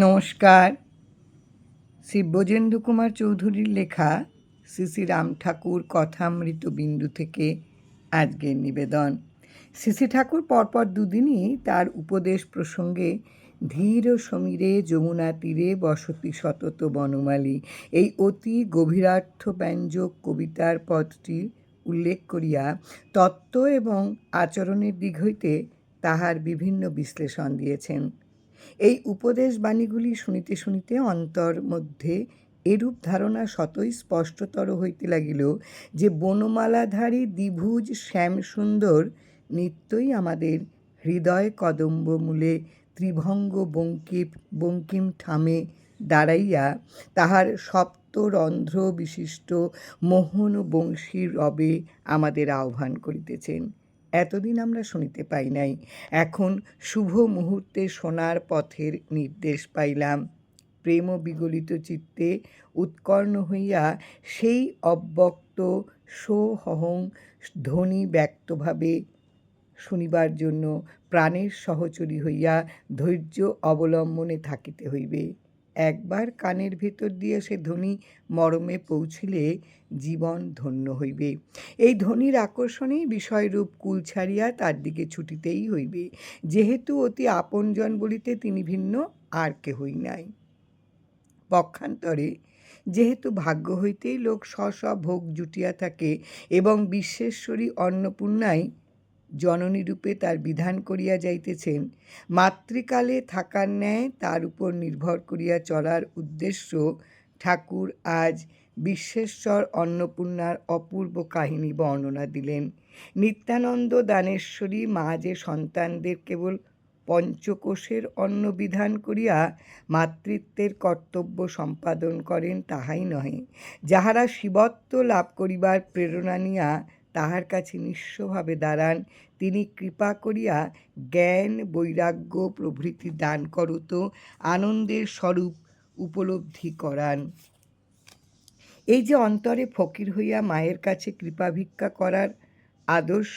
নমস্কার। শ্রী ব্রজেন্দ্র কুমার চৌধুরীর লেখা শ্রী শ্রী রাম ঠাকুর কথামৃত বিন্দু থেকে আজকের নিবেদন। শ্রী শ্রী ঠাকুর পরপর দুদিনই তার উপদেশ প্রসঙ্গে ধীর সমীরে যমুনা তীরে বসতি সতত বনমালী, এই অতি গভীরার্থ ব্যঞ্জক কবিতার পদটি উল্লেখ করিয়া তত্ত্ব এবং আচরণের দিক হইতে তাহার বিভিন্ন বিশ্লেষণ দিয়েছেন। এই উপদেশ বাণীগুলি শুনিতে শুনিতে অন্তর মধ্যে এরূপ ধারণা শতই স্পষ্টতর হইতে লাগিল যে বনমালাধারী দ্বিভুজ শ্যামসুন্দর নিত্যই আমাদের হৃদয় কদম্ব মূলে ত্রিভঙ্গ বঙ্কিম বঙ্কিম ঠামে দাঁড়াইয়া তাহার সপ্তরন্ধ্র বিশিষ্ট মোহন বংশীর রবে আমাদের আহ্বান করিতেছেন। এতদিন আমরা শুনিতে পাই নাই। এখন শুভ মুহূর্তে সোনার পথের নির্দেশ পাইলাম। প্রেম বিগলিত চিত্তে উৎকর্ণ হইয়া সেই অব্যক্ত সোহং ধ্বনি ব্যক্তভাবে শুনিবার জন্য প্রাণের সহচরী হইয়া ধৈর্য অবলম্বনে থাকিতে হইবে। একবার কানের ভেতর দিয়ে সে ধ্বনি মরমে পৌঁছিলে, জীবন ধন্য হইবে। এই ধ্বনির আকর্ষণেই বিষয়রূপ কুল ছাড়িয়া তার দিকে ছুটিতেই হইবে। যেহেতু অতি আপনজন বলিতে তিনি ভিন্ন, আর কেহই নাই। পক্ষান্তরে, যেহেতু ভাগ্য হইতেই লোক স্ব স্ব ভোগ জুটিয়া থাকে এবং বিশ্বেশ্বরী অন্নপূর্ণাই জননীরূপে তার বিধান করিয়া যাইতেছেন। মাতৃকালে থাকার ন্যায় তার উপর নির্ভর করিয়া চলার উদ্দেশ্য ঠাকুর আজ বিশ্বেশ্বর অন্নপূর্ণার অপূর্ব কাহিনী বর্ণনা দিলেন। নিত্যানন্দ দানেশ্বরী মা যে সন্তানদের কেবল পঞ্চকোষের অন্ন বিধান করিয়া মাতৃত্বের কর্তব্য সম্পাদন করেন তাহাই নহে, যাহারা শিবত্ব লাভ করিবার প্রেরণা নিয়া তাহার কাছে নিঃস্বভাবে দাঁড়ান। তিনি কৃপা করিয়া জ্ঞান, বৈরাগ্য, প্রভৃতি দান করত, আনন্দের স্বরূপ উপলব্ধি করান। এই যে অন্তরে ফকির হইয়া মায়ের কাছে কৃপা ভিক্ষা করার আদর্শ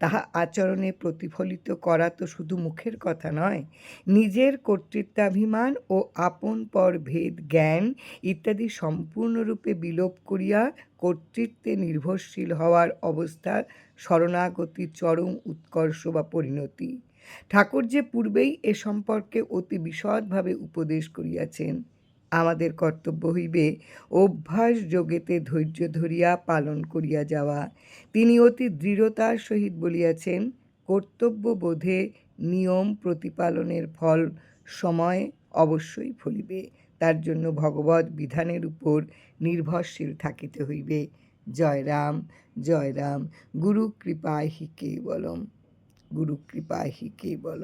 তাহা আচরণে প্রতিফলিত করা তো শুধু মুখের কথা নয়, নিজের কর্তৃত্বাভিমান ও আপন পর ভেদ, জ্ঞান ইত্যাদি সম্পূর্ণরূপে বিলোপ করিয়া কর্তৃত্বে নির্ভরশীল হওয়ার অবস্থা শরণাগতির চরম উৎকর্ষ বা পরিণতি। ঠাকুর যে পূর্বেই এ সম্পর্কে অতি বিশদভাবে উপদেশ করিয়াছেন। আমাদের কর্তব্য হইবে অভ্যাস যোগেতে ধৈর্য ধরিয়া পালন করিয়া যাওয়া। তিনি অতি দৃঢ়তার সহিত বলিয়াছেন, কর্তব্য বোধে নিয়ম প্রতিপালনের ফল সময় অবশ্যই ফলিবে। তার জন্য ভগবত বিধানের উপর নির্ভরশীল থাকিতে হইবে। জয় রাম জয় রাম। গুরু কৃপাহি কে বলম গুরু কৃপাহি কে বলম